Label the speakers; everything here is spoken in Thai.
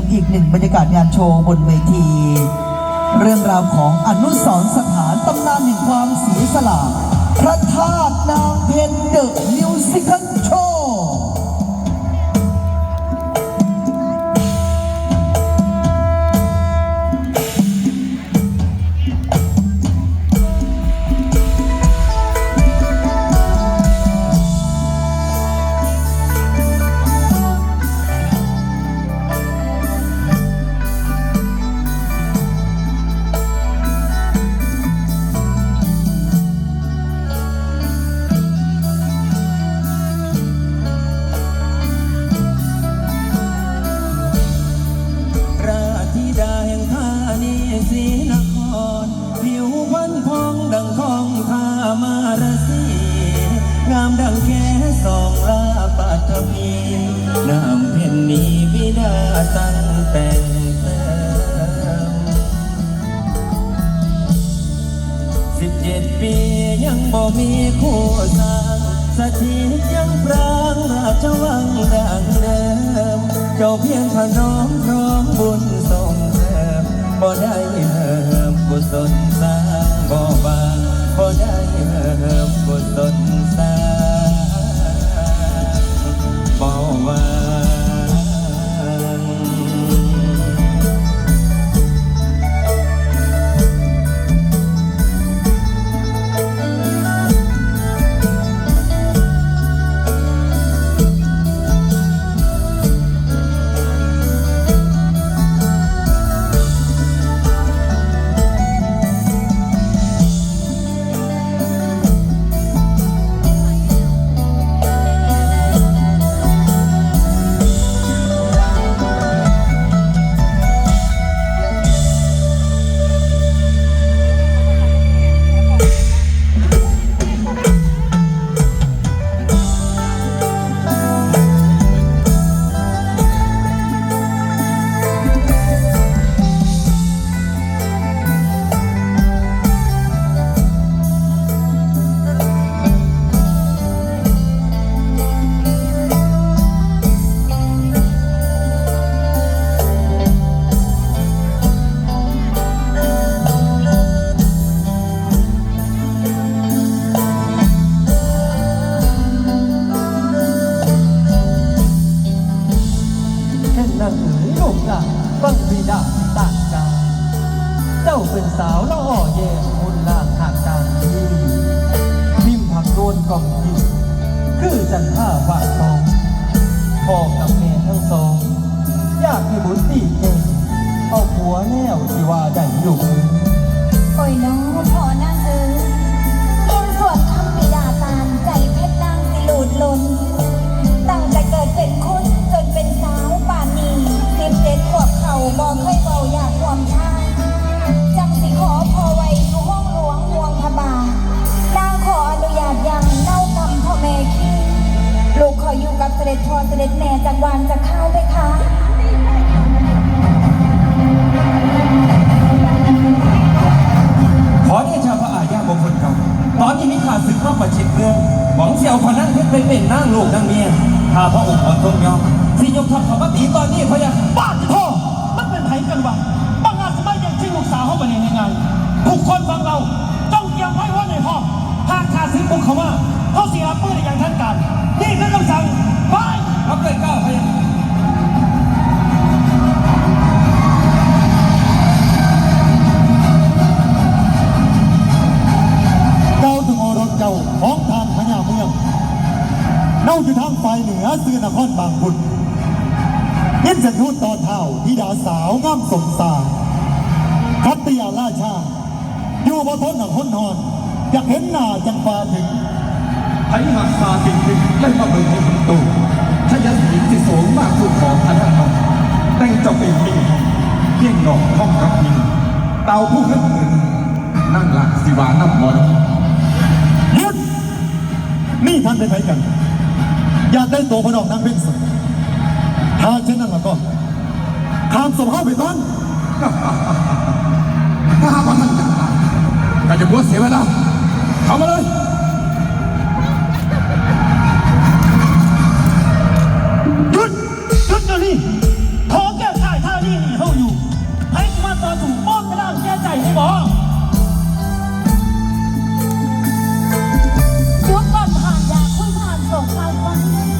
Speaker 1: มอีกหนึ่งบรรยากาศงานโชว์บนเวที เรื่องราวของอนุสรสถานตำนานแห่งความเสียสละพระธาตุนางเพนเดอะมิวสิคัลโชว์
Speaker 2: น้ำเพ็ญนี้บิดาตั้งแต่งเติมสิบเจ็ดปียังบ่มีคู่สร้างสถิตยังปรางราชวังดังเดิม เจ้าเพียงขนอมพร้อมบุญส่งเสริมบ่ได้เหิมกุศลสร้างบ่บางบ่ได้เหิมกุศลสร้าง
Speaker 1: จันท่าบาททองพ่อกับแม่ทั้งสอง อยากให้บุญตีเก่งเอาผัวแนวที่ว่าได้อยู่
Speaker 3: โอ้ยน้องพอนางเอ๋ยเป็นสวดคำปิดาตามใจเพชรนางสิหลุดลน เป็นไผกันวะ
Speaker 2: บางอาน
Speaker 4: สมัยยังชื่อลูกสาวเขาเป็นยังไงทุกคนฟังเราต้องเตรียมไว้ว่าในห้องหากขาดสิ่งบุกเขาว่าเขาเสียรับมือในอย่างท่านการนี่คือคำสั่งไป
Speaker 2: รับเลยก้าพะยะ
Speaker 5: เท้าธิดาสาวงามสมสารคัตติยาราชา อยู่บนทนหนักคนนอน อยากเห็นหน้าจังฟ้าถึง
Speaker 6: ไผหักซาติงติงได้มาเบิ่งให้ผมตูถ้ายันหินที่สูงมากสุดของพระนครแต่งเจ้าเป็นมิ่งเพียงหนอกห้องกับมิงเตาผู้ขึ้นหนึ่งนั่งหลักสิวาน้ำมนต์
Speaker 5: หยุดนี่ท่านเป็นไผกัน อยากได้ตัวพนอกนางเป็นสถ้าเช่นนั้นแล้วก็ ข้ามสมเข้าไปก่อน
Speaker 6: ข้าหากว่าท่านจะตายก็จะบวชเสียเวลาเข้ามาเลย